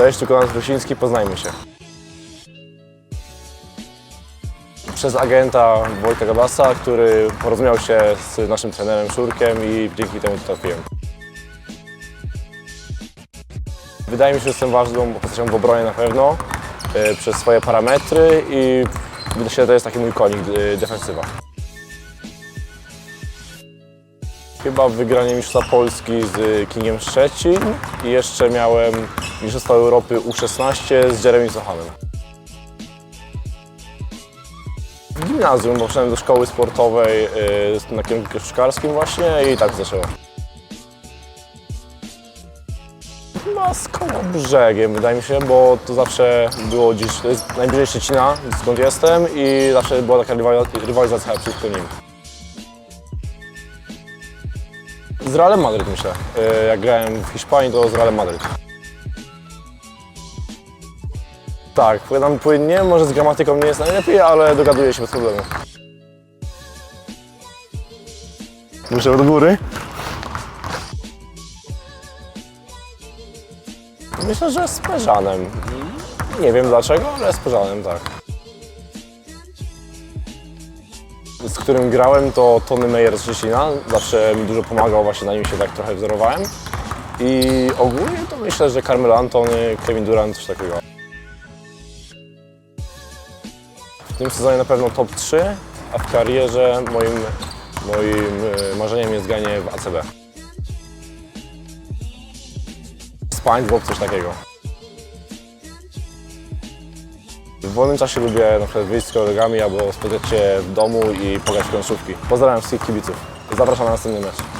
Cześć, tu Konrad Rusiński, poznajmy się. Przez agenta Wojtka Gabasa, który porozumiał się z naszym trenerem Szurkiem i dzięki temu tu trafiłem. Wydaje mi się, że jestem ważną postacią w obronie na pewno, e, przez swoje parametry i się, że to jest taki mój konik, e, defensywa. Chyba wygranie Mistrzostwa Polski z Kingiem Szczecin i jeszcze miałem Mistrzostwa Europy U16 z Jeremy Sochanem. W gimnazjum, bo poszedłem do szkoły sportowej y, na kierunku koszkarskim właśnie i tak zaczęło. Chyba z koło brzegiem, wydaje mi się, bo to zawsze było gdzieś, to jest najbliżej Szczecina, skąd jestem i zawsze była taka rywalizacja przeciwko nim. Z Realem Madryt myślę. Y, Jak grałem w Hiszpanii, to z Realem Madryt. Tak, powiadam płynnie, może z gramatyką nie jest najlepiej, ale dogaduję się bez problemu. Muszę do góry. Myślę, że z Peżanem. Nie wiem dlaczego, ale z Peżanem, tak. Z którym grałem to Tony Meyer z Szczecina. Zawsze mi dużo pomagał, właśnie na nim się tak trochę wzorowałem. I ogólnie to myślę, że Carmelo Antony, Kevin Durant, coś takiego. W tym sezonie na pewno top 3, a w karierze moim, moim e, marzeniem jest granie w ACB. SpongeBob, coś takiego. W wolnym czasie lubię na przykład wyjść z kolegami albo spotkać się w domu i pograć w planszówki. Pozdrawiam wszystkich kibiców. Zapraszam na następny mecz.